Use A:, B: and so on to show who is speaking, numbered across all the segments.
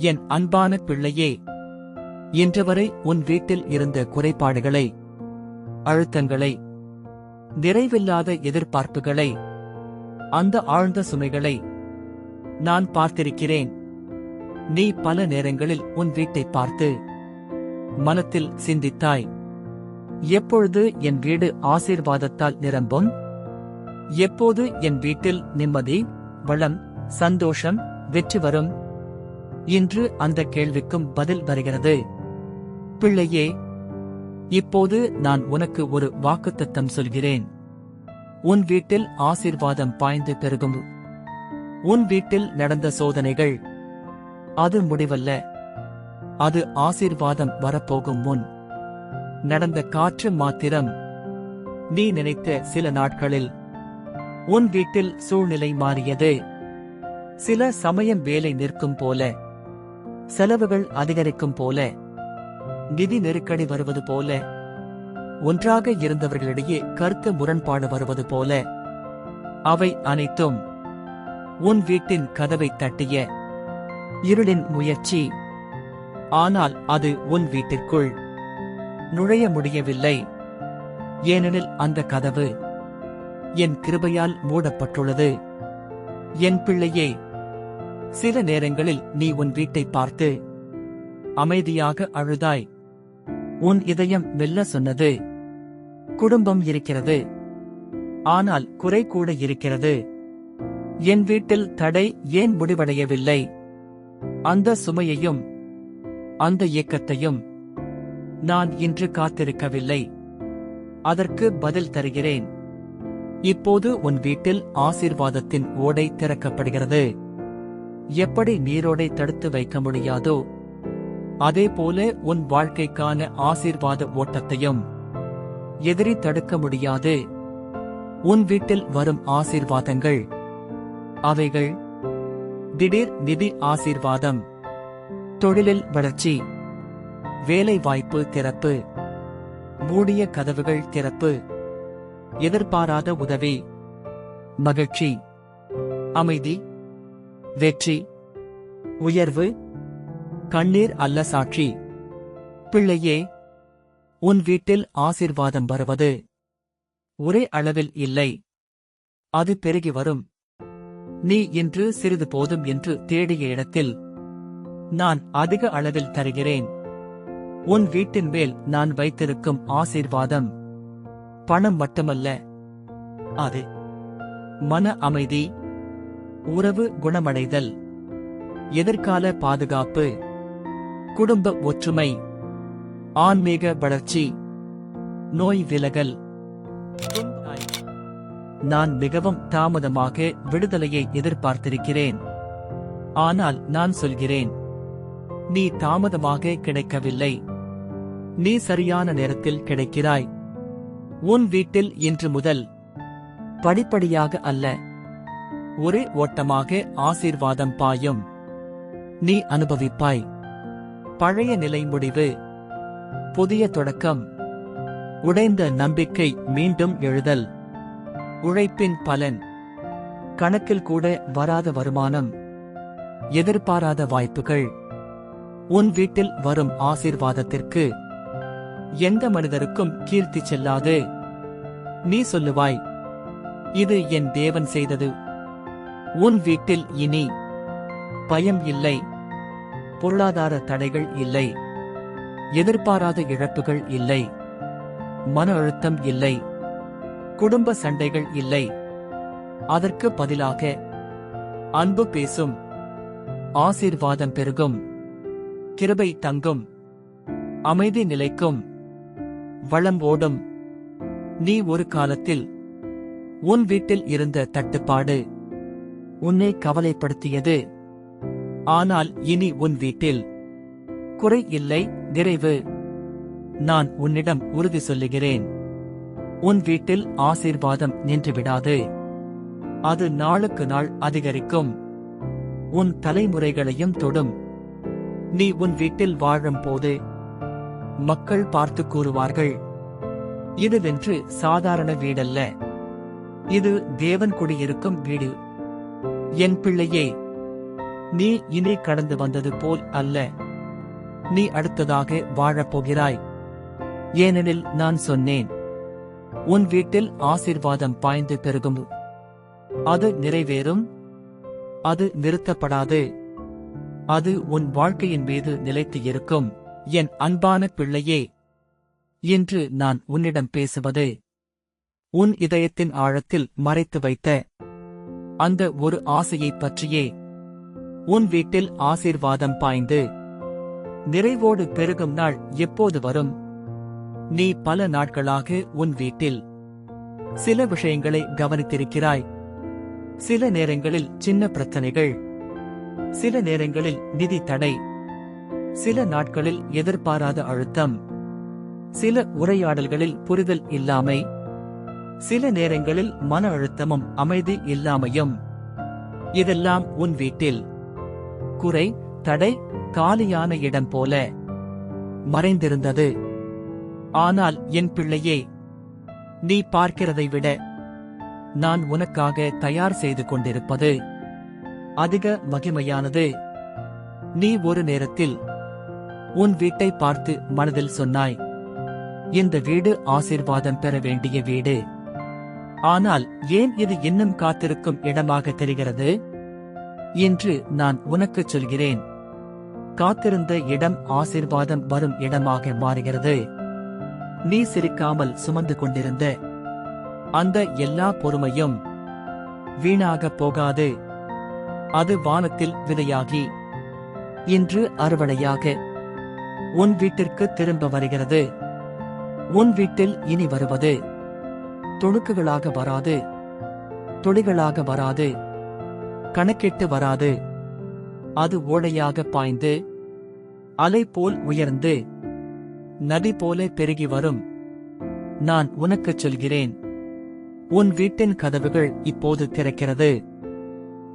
A: என் அன்பான பிள்ளையே இன்றுவரை உன் வீட்டில் இருந்த குறைபாடுகளை அழுத்தங்களை நிறைவில்லாத எதிர்பார்ப்புகளை அந்த ஆழ்ந்த சுமைகளை நான் பார்த்திருக்கிறேன். நீ பல நேரங்களில் உன் வீட்டை பார்த்து மனத்தில் சிந்தித்தாய். எப்பொழுது என் வீடு ஆசீர்வாதத்தால் நிரம்பும்? எப்போது என் வீட்டில் நிம்மதி வளம் சந்தோஷம் வெற்றி வரும்? இன்று அந்த கேள்விக்கும் பதில் வருகிறது. பிள்ளையே இப்போது நான் உனக்கு ஒரு வாக்குத்தத்தம் சொல்கிறேன். உன் வீட்டில் ஆசீர்வாதம் பாய்ந்து பெருகும். உன் வீட்டில் நடந்த சோதனைகள் அது முடிவல்ல. அது ஆசீர்வாதம் வரப்போகும் முன் நடந்த காற்று மாத்திரம். நீ நினைத்த சில நாட்களில் உன் வீட்டில் சூழ்நிலை மாறியது. சில சமயம் வேலை நிற்கும் போல செலவுகள் அதிகரிக்கும் போல நிதி நெருக்கடி வருவது போல ஒன்றாக இருந்தவர்களிடையே கருத்து முரண்பாடு வருவது போல அவை அனைத்தும் உன் வீட்டின் கதவை தட்டிய இருளின் முயற்சி. ஆனால் அது உன் வீட்டிற்குள் நுழைய முடியவில்லை. ஏனெனில் அந்த கதவு என் கிருபையால் மூடப்பட்டுள்ளது. என் பிள்ளையே சில நேரங்களில் நீ உன் வீட்டை பார்த்து அமைதியாக அழுதாய். உன் இதயம் மெல்ல சொன்னது. குடும்பம் இருக்கிறது. ஆனால் குறை கூட இருக்கிறது. என் வீட்டில் தடை ஏன் முடிவடையவில்லை? அந்த சுமையையும் அந்த இயக்கத்தையும் நான் இன்று காத்திருக்கவில்லை. அதற்கு பதில் தருகிறேன். இப்போது உன் வீட்டில் ஆசீர்வாதத்தின் ஓடை திறக்கப்படுகிறது. எப்படி நீரோடை தடுத்து வைக்க முடியாதோ அதேபோல உன் வாழ்க்கைக்கான ஆசீர்வாத ஓட்டத்தையும் எதிரி தடுக்க முடியாது. உன் வீட்டில் வரும் ஆசீர்வாதங்கள் அவைகள் திடீர் நிதி ஆசீர்வாதம் தொழிலில் வளர்ச்சி வேலை வாய்ப்பு திறப்பு மூடிய கதவுகள் திறப்பு எதிர்பாராத உதவி மகிழ்ச்சி அமைதி வெற்றி. உயர்வு. கண்ணீர் அல்ல சாட்சி. பிள்ளையே உன் வீட்டில் ஆசிர்வாதம் வருவது ஒரே அளவில் இல்லை. அது பெருகி வரும். நீ இன்று சிறிது போதும் என்று தேடிய இடத்தில் நான் அதிக அளவில் தருகிறேன். உன் வீட்டின் மேல் நான் வைத்திருக்கும் ஆசீர்வாதம் பணம் மட்டுமல்ல. அது மன அமைதி. உறவு குணமடைதல். எதிர்கால பாதுகாப்பு. குடும்ப ஒற்றுமை. ஆன்மீக வளர்ச்சி. நோய் விலகல். நான் மிகவும் தாமதமாக விடுதலையை எதிர்பார்த்திருக்கிறேன். ஆனால் நான் சொல்கிறேன். நீ தாமதமாக கிடைக்கவில்லை. நீ சரியான நேரத்தில் கிடைக்கிறாய். உன் வீட்டில் இன்று முதல். படிப்படியாக அல்ல. ஒரே ஓட்டமாக ஆசீர்வாதம் பாயும். நீ அனுபவிப்பாய். பழைய நிலை முடிவு. புதிய தொடக்கம். உடைந்த நம்பிக்கை மீண்டும் எழுதல். உழைப்பின் பலன். கணக்கில் கூட வராத வருமானம். எதிர்பாராத வாய்ப்புகள். உன் வீட்டில் வரும் ஆசீர்வாதத்திற்கு. எந்த மனிதருக்கும் கீர்த்தி செல்லாது. நீ சொல்லுவாய் இது என் தேவன் செய்தது உன் வீட்டில் இனி பயம் இல்லை பொருளாதார தடைகள் இல்லை எதிர்பாராத இழப்புகள் இல்லை மன அழுத்தம் இல்லை குடும்ப சண்டைகள் இல்லை. அதற்கு பதிலாக அன்பு பேசும் ஆசீர்வாதம் பெருகும் கிருபை தங்கும் அமைதி நிலைக்கும் வளம் ஓடும். நீ ஒரு காலத்தில் உன் வீட்டில் இருந்த தட்டுப்பாடு உன்னை கவலைப்படுத்தியது. ஆனால் இனி உன் வீட்டில் குறை இல்லை நிறைவு. நான் உன்னிடம் உறுதி சொல்லுகிறேன். உன் வீட்டில் ஆசீர்வாதம் நின்று விடாது அது நாளுக்கு நாள் அதிகரிக்கும். உன் தலைமுறைகளையும் தொடும். நீ உன் வீட்டில் வாழும் போது மக்கள் பார்த்து கூறுவார்கள். இதுவென்று சாதாரண வீடல்ல. இது தேவன் குடியிருக்கும் வீடு. என் பிள்ளையே நீ இனி கடந்து வந்தது போல் அல்ல. நீ அடுத்ததாக வாழப் போகிறாய். ஏனெனில் நான் சொன்னேன் உன் வீட்டில் ஆசீர்வாதம் பாய்ந்து பெருகும். அது நிறைவேறும் அது நிறுத்தப்படாது. அது உன் வாழ்க்கையின் மீது நிலைத்து இருக்கும். என் அன்பான பிள்ளையே இன்று நான் உன்னிடம் பேசுவது உன் இதயத்தின் ஆழத்தில் மறைத்து வைத்த அந்த ஒரு ஆசையைப் பற்றியே. உன் வீட்டில் ஆசீர்வாதம் பாய்ந்து நிறைவோடு பெருகும் நாள் எப்போது வரும்? நீ பல நாட்களாக உன் வீட்டில் சில விஷயங்களை கவனித்திருக்கிறாய். சில நேரங்களில் சின்ன பிரச்சனைகள் சில நேரங்களில் நிதி தடை சில நாட்களில் எதிர்பாராத அழுத்தம் சில உரையாடல்களில் புரிதல் இல்லாமை. சில நேரங்களில் மன அழுத்தமும் அமைதி இல்லாமையும். இதெல்லாம் உன் வீட்டில். குறை தடை காலியான இடம் போல. மறைந்திருந்தது. ஆனால் என் பிள்ளையே நீ பார்க்கிறதை விட நான் உனக்காக தயார் செய்து கொண்டிருப்பது அதிக மகிமையானது. நீ ஒரு நேரத்தில் உன் வீட்டை பார்த்து மனதில் சொன்னாய் இந்த வீடு ஆசீர்வாதம் பெற வேண்டிய வீடு. ஆனால் ஏன் இது இன்னும் காத்திருக்கும் இடமாக தெரிகிறது? என்று நான் உனக்குச் சொல்கிறேன். காத்திருந்த இடம் ஆசீர்வாதம் வரும் இடமாக மாறுகிறது. நீ சிரிக்காமல் சுமந்து கொண்டிருந்த அந்த எல்லா பொறுமையும் வீணாக போகாது. அது வானத்தில் விதையாகி இன்று அறுவடையாக உன் வீட்டிற்கு திரும்ப வருகிறது. உன் வீட்டில் இனி வருவது துணுக்குகளாக வராது. துளிகளாக வராது. கணக்கிட்டு வராது. அது ஓடையாக பாய்ந்து அலை போல் உயர்ந்து நதி போல பெருகி வரும். நான் உனக்குச் சொல்கிறேன். உன் வீட்டின் கதவுகள் இப்போது திறக்கிறது.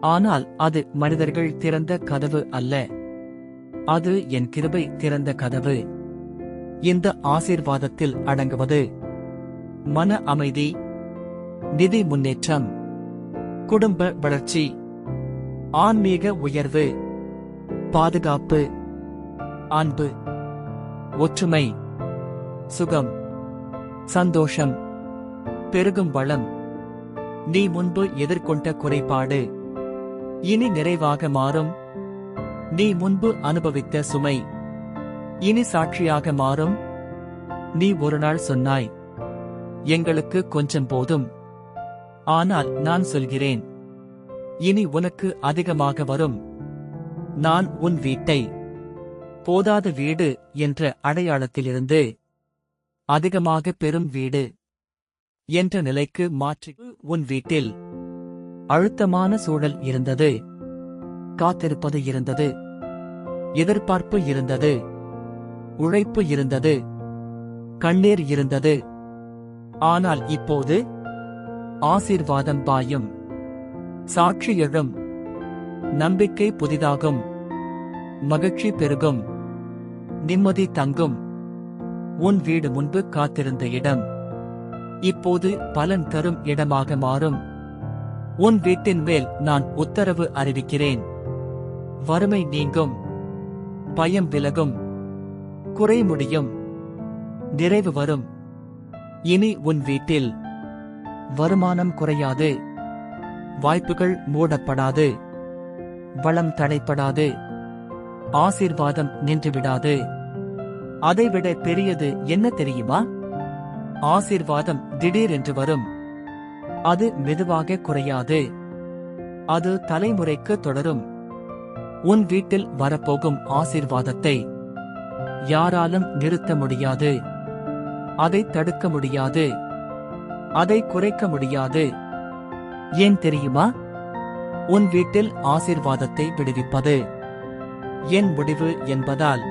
A: ஆனால் அது மனிதர்கள் திறந்த கதவு அல்ல. அது என் கிருபை திறந்த கதவு. இந்த ஆசீர்வாதத்தில் அடங்குவது மன அமைதி நிதி முன்னேற்றம் குடும்ப வளர்ச்சி ஆன்மீக உயர்வு பாதுகாப்பு அன்பு ஒற்றுமை சுகம் சந்தோஷம் பெருகும் வளம். நீ முன்பு எதிர்கொண்ட குறைபாடு இனி நிறைவாக மாறும். நீ முன்பு அனுபவித்த சுமை இனி சாட்சியாக மாறும். நீ ஒரு நாள் சொன்னாய் எங்களுக்கு கொஞ்சம் போதும். ஆனால் நான் சொல்கிறேன். இனி உனக்கு அதிகமாக வரும். நான் உன் வீட்டை போதாத வீடு என்ற அடையாளத்திலிருந்து அதிகமாக பெறும் வீடு என்ற நிலைக்கு மாற்றி உன் வீட்டில் அழுத்தமான சூழல் இருந்தது. காத்திருப்பது இருந்தது. எதிர்பார்ப்பு இருந்தது. உழைப்பு இருந்தது. கண்ணீர் இருந்தது. ஆனால் இப்போது ஆசீர்வாதம் பாயும். சாட்சி எழும் நம்பிக்கை புதிதாகும். மகிழ்ச்சி பெருகும். நிம்மதி தங்கும். உன் வீடு முன்பு காத்திருந்த இடம். இப்போது பலன் தரும் இடமாக மாறும். உன் வீட்டின் மேல் நான் உத்தரவு அறிவிக்கிறேன். வறுமை நீங்கும். பயம் விலகும். குறை முடியும். நிறைவு வரும். இனி உன் வீட்டில் வருமானம் குறையாது. வாய்ப்புகள் மூடப்படாது. வளம் தடைப்படாது. ஆசீர்வாதம் நின்றுவிடாது. அதைவிட பெரியது என்ன தெரியுமா? ஆசீர்வாதம் திடீரென்று வரும். அது மெதுவாக குறையாது. அது தலைமுறைக்கு தொடரும். உன் வீட்டில் வரப்போகும் ஆசீர்வாதத்தை யாராலும் நிறுத்த முடியாது. அதை தடுக்க முடியாது. அதை குறைக்க முடியாது. ஏன் தெரியுமா? உன் வீட்டில் ஆசீர்வாதத்தை விடுவிப்பது. என் முடிவு என்பதால்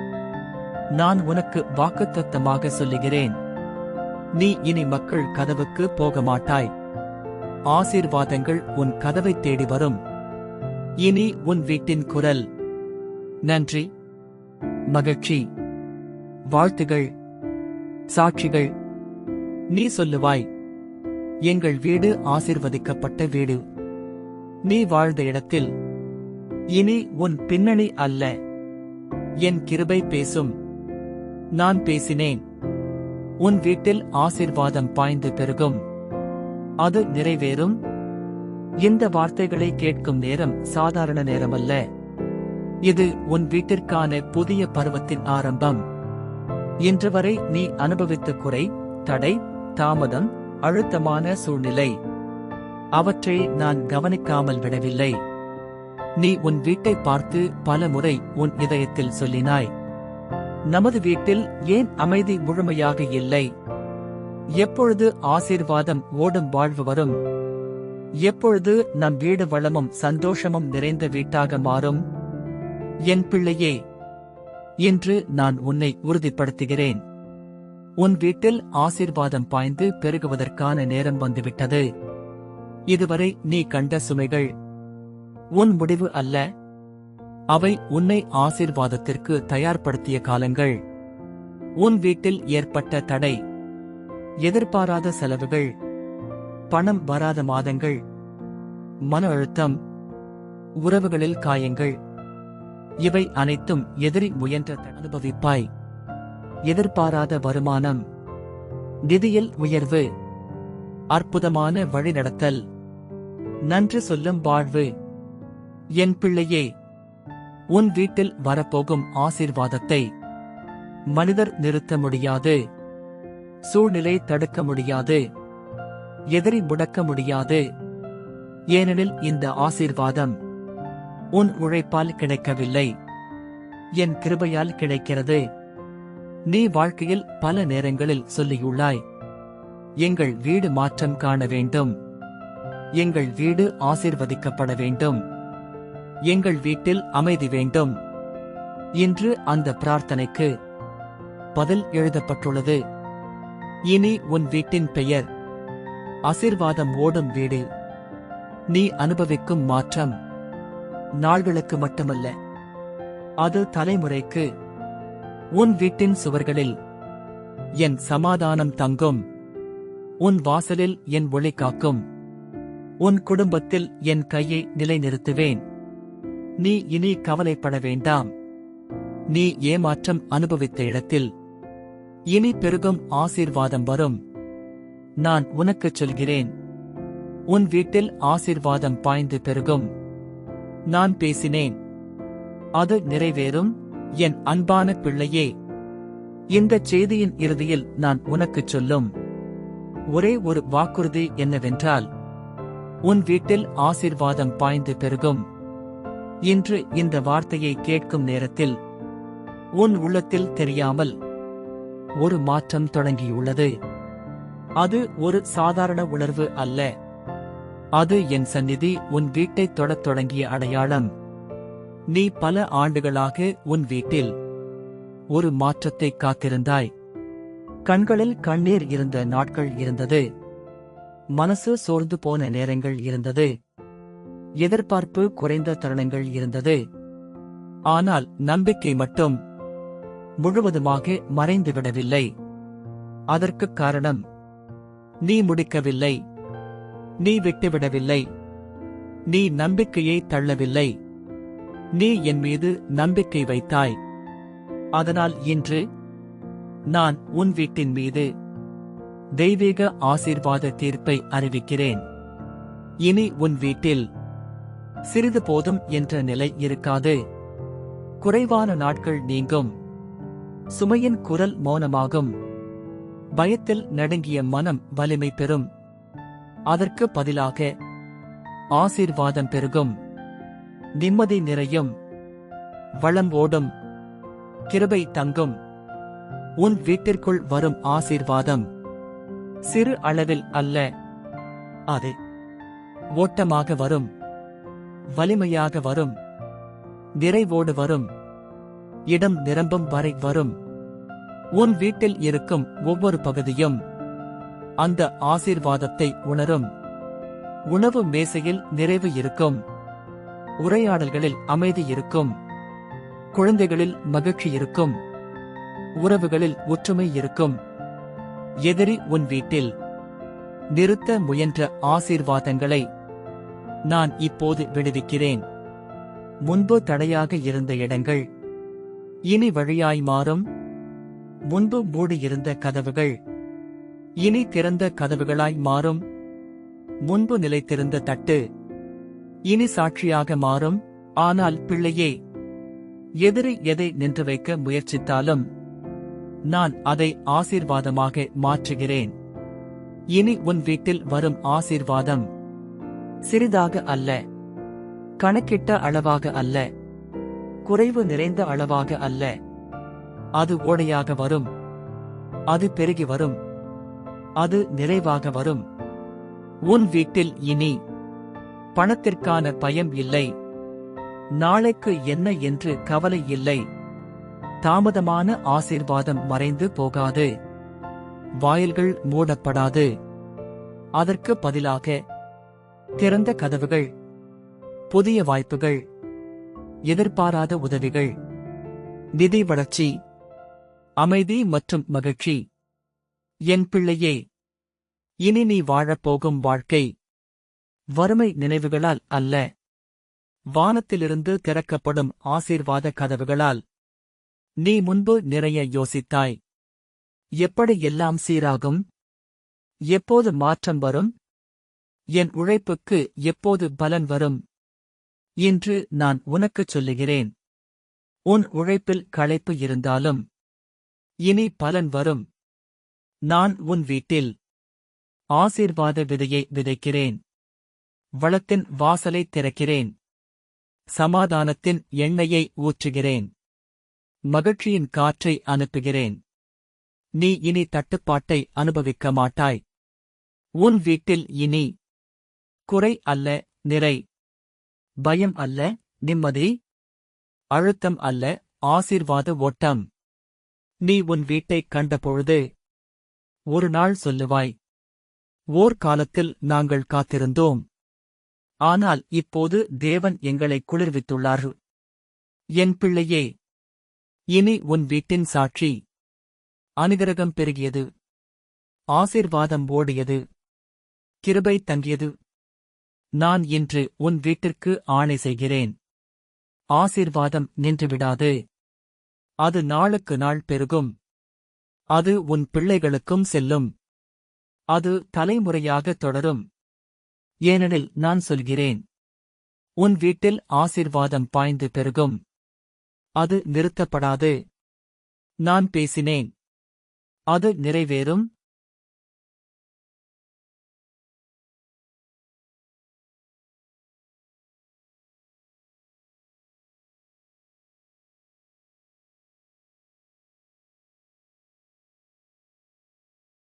A: நான் உனக்கு வாக்குத்தத்தமாக சொல்லுகிறேன். நீ இனி மக்கள் கதவுக்கு போக மாட்டாய். ஆசீர்வாதங்கள் உன் கதவை தேடி வரும். இனி உன் வீட்டின் குரல். நன்றி. மகிழ்ச்சி. வாழ்த்துகள். சாட்சிகள். நீ சொல்லுவாய் எங்கள் வீடு ஆசிர்வதிக்கப்பட்ட வீடு. நீ வாழ்ந்த இடத்தில் இனி உன் பின்னணி அல்ல. என் கிருபை பேசும். நான் பேசினேன். உன் வீட்டில் ஆசிர்வாதம் பாய்ந்து பெருகும். அது நிறைவேறும். இந்த வார்த்தைகளை கேட்கும் நேரம் சாதாரண நேரமல்ல. இது உன் வீட்டிற்கான புதிய பருவத்தின் ஆரம்பம். இன்று வரை நீ அனுபவித்த குறை தடை தாமதம் அழுத்தமான சூழ்நிலை. அவற்றை நான் கவனிக்காமல் விடவில்லை. நீ உன் வீட்டை பார்த்து பல முறை உன் இதயத்தில் சொல்லினாய். நமது வீட்டில் ஏன் அமைதி முழுமையாக இல்லை? எப்பொழுது ஆசீர்வாதம் ஓடும் வாழ்வு வரும்? எப்பொழுது நம் வீடு வளமும் சந்தோஷமும் நிறைந்த வீட்டாக மாறும்? என் பிள்ளையே இன்று நான் உன்னை உறுதிப்படுத்துகிறேன். உன் வீட்டில் ஆசீர்வாதம் பாய்ந்து பெருகுவதற்கான நேரம் வந்துவிட்டது. இதுவரை நீ கண்ட சுமைகள் உன் முடிவு அல்ல. அவை உன்னை ஆசீர்வாதத்திற்கு தயார்படுத்திய காலங்கள். உன் வீட்டில் ஏற்பட்ட தடை எதிர்பாராத செலவுகள் பணம் வராத மாதங்கள் மன அழுத்தம் உறவுகளில் காயங்கள் இவை அனைத்தும் எதிரி முயன்ற அனுபவிப்பாய். எதிர்பாராத வருமானம். நிதியில் உயர்வு. அற்புதமான வழிநடத்தல். நன்றி சொல்லும் வாழ்வு. என் பிள்ளையே உன் வீட்டில் வரப்போகும் ஆசீர்வாதத்தை மனிதர் நிறுத்த முடியாது. சூழ்நிலை தடுக்க முடியாது. எதிரி முடக்க முடியாது. ஏனெனில் இந்த ஆசீர்வாதம் உன் உழைப்பால் கிடைக்கவில்லை. என் கிருபையால் கிடைக்கிறது. நீ வாழ்க்கையில் பல நேரங்களில் சொல்லியுள்ளாய். எங்கள் வீடு மாற்றம் காண வேண்டும். எங்கள் வீடு ஆசிர்வதிக்கப்பட வேண்டும். எங்கள் வீட்டில் அமைதி வேண்டும். இன்று அந்த பிரார்த்தனைக்கு பதில் எழுதப்பட்டுள்ளது. இனி உன் வீட்டின் பெயர். ஆசீர்வாதம் ஓடும் வீடு. நீ அனுபவிக்கும் மாற்றம். நாள்களுக்கு மட்டுமல்ல. அது தலைமுறைக்கு உன் வீட்டின் சுவர்களில் என் சமாதானம் தங்கும். உன் வாசலில் என் ஒளி காக்கும். உன் குடும்பத்தில் என் கையை நிலைநிறுத்துவேன். நீ இனி கவலைப்பட வேண்டாம். நீ ஏமாற்றம் அனுபவித்த இடத்தில் இனி பெருகும் ஆசீர்வாதம் வரும். நான் உனக்குச் சொல்கிறேன். உன் வீட்டில் ஆசீர்வாதம் பாய்ந்து பெருகும். நான் பேசினேன். அது நிறைவேறும். என் அன்பான பிள்ளையே இந்த செய்தியின் இறுதியில் நான் உனக்குச் சொல்லும். ஒரே ஒரு வாக்குறுதி என்னவென்றால் உன் வீட்டில் ஆசீர்வாதம் பாய்ந்து பெருகும். இன்று இந்த வார்த்தையை கேட்கும் நேரத்தில் உன் உள்ளத்தில் தெரியாமல் ஒரு மாற்றம் தொடங்கியுள்ளது. அது ஒரு சாதாரண உணர்வு அல்ல. அது என் சந்நிதி உன் வீட்டைத் தொடத் தொடங்கிய அடையாளம். நீ பல ஆண்டுகளாக உன் வீட்டில் ஒரு மாற்றத்தை காத்திருந்தாய். கண்களில் கண்ணீர் இருந்த நாட்கள் இருந்தது. மனசு சோர்ந்து போன நேரங்கள் இருந்தது. எதிர்பார்ப்பு குறைந்த தருணங்கள் இருந்தது. ஆனால் நம்பிக்கை மட்டும் முழுவதுமாக மறைந்துவிடவில்லை. அதற்குக் காரணம் நீ முடிக்கவில்லை. நீ விட்டுவிடவில்லை. நீ நம்பிக்கையை தள்ளவில்லை. நீ என் மீது நம்பிக்கை வைத்தாய். அதனால் இன்று நான் உன் வீட்டின் மீது தெய்வீக ஆசீர்வாத தீர்ப்பை அறிவிக்கிறேன். இனி உன் வீட்டில் சிறிது போதும் என்ற நிலை இருக்காது. குறைவான நாட்கள் நீங்கும். சுமையின் குரல் மௌனமாகும். பயத்தில் நடுங்கிய மனம் வலிமை பெறும். அதற்கு பதிலாக ஆசீர்வாதம் பெருகும் நிம்மதி நிறையும் வளம் ஓடும் கிருபை தங்கும். உன் வீட்டிற்குள் வரும் ஆசீர்வாதம் சிறு அளவில் அல்ல அது ஓட்டமாக வரும் வலிமையாக வரும் நிறைவோடு வரும் இடம் நிரம்பும் வரை வரும். உன் வீட்டில் இருக்கும் ஒவ்வொரு பகுதியும் அந்த ஆசீர்வாதத்தை உணரும். உணவு மேசையில் நிறைவு இருக்கும். உரையாடல்களில் அமைதி இருக்கும். குழந்தைகளில் மகிழ்ச்சி இருக்கும். உறவுகளில் ஒற்றுமை இருக்கும். எதிரி உன் வீட்டில். நிறுத்த முயன்ற ஆசீர்வாதங்களை நான் இப்போது விடுவிக்கிறேன். முன்பு தடையாக இருந்த இடங்கள். இனி வழியாய் மாறும். முன்பு மூடியிருந்த கதவுகள். இனி திறந்த கதவுகளாய் மாறும். முன்பு நிலைத்திருந்த தட்டு. இனி சாட்சியாக மாறும். ஆனால் பிள்ளையே எதிரி எதை நின்று வைக்க முயற்சித்தாலும் நான் அதை ஆசீர்வாதமாக மாற்றுகிறேன். இனி உன் வீட்டில் வரும் ஆசீர்வாதம் சிறிதாக அல்ல. கணக்கிட்ட அளவாக அல்ல. குறைவு நிறைந்த அளவாக அல்ல. அது ஓடையாக வரும். அது பெருகி வரும். அது நிறைவாக வரும். உன் வீட்டில் இனி பணத்திற்கான பயம் இல்லை. நாளைக்கு என்ன என்று கவலை இல்லை. தாமதமான ஆசீர்வாதம் மறைந்து போகாது. வாயில்கள் மூடப்படாது. அதற்கு பதிலாக திறந்த கதவுகள் புதிய வாய்ப்புகள் எதிர்பாராத உதவிகள் நிதி வளர்ச்சி அமைதி மற்றும் மகிழ்ச்சி. என் பிள்ளையே இனி நீ வாழப்போகும் வாழ்க்கை வறுமை நினைவுகளால் அல்ல. வானத்திலிருந்து திறக்கப்படும் ஆசீர்வாத கதவுகளால் நீ முன்பு நிறைய யோசித்தாய். எப்படி எல்லாம் சீராகும்? எப்போது மாற்றம் வரும்? என் உழைப்புக்கு எப்போது பலன் வரும்? இன்று நான் உனக்குச் சொல்லுகிறேன். உன் உழைப்பில் களைப்பு இருந்தாலும் இனி பலன் வரும். நான் உன் வீட்டில் ஆசீர்வாத விதையை விதைக்கிறேன். வளத்தின் வாசலை திறக்கிறேன். சமாதானத்தின் எண்ணெயை ஊற்றுகிறேன். மகிழ்ச்சியின் காற்றை அனுப்புகிறேன். நீ இனி தட்டுப்பாட்டை அனுபவிக்க மாட்டாய். உன் வீட்டில் இனி குறை அல்ல நிறை. பயம் அல்ல நிம்மதி. அழுத்தம் அல்ல ஆசீர்வாத ஓட்டம். நீ உன் வீட்டைக் கண்டபொழுது ஒரு நாள் சொல்லுவாய். ஓர் காலத்தில் நாங்கள் காத்திருந்தோம். ஆனால் இப்போது தேவன் எங்களை குளிர்வித்துள்ளார் என் பிள்ளையே இனி உன் வீட்டின் சாட்சி. அனுகிரகம் பெருகியது. ஆசீர்வாதம் ஓடியது. கிருபை தங்கியது. நான் இன்று உன் வீட்டிற்கு ஆணை செய்கிறேன். ஆசீர்வாதம் நின்றுவிடாது. அது நாளுக்கு நாள் பெருகும். அது உன் பிள்ளைகளுக்கும் செல்லும். அது தலைமுறையாக தொடரும். ஏனெனில் நான் சொல்கிறேன். உன் வீட்டில் ஆசீர்வாதம் பாய்ந்து பெருகும். அது நிறுத்தப்படாது. நான் பேசினேன். அது நிறைவேறும்.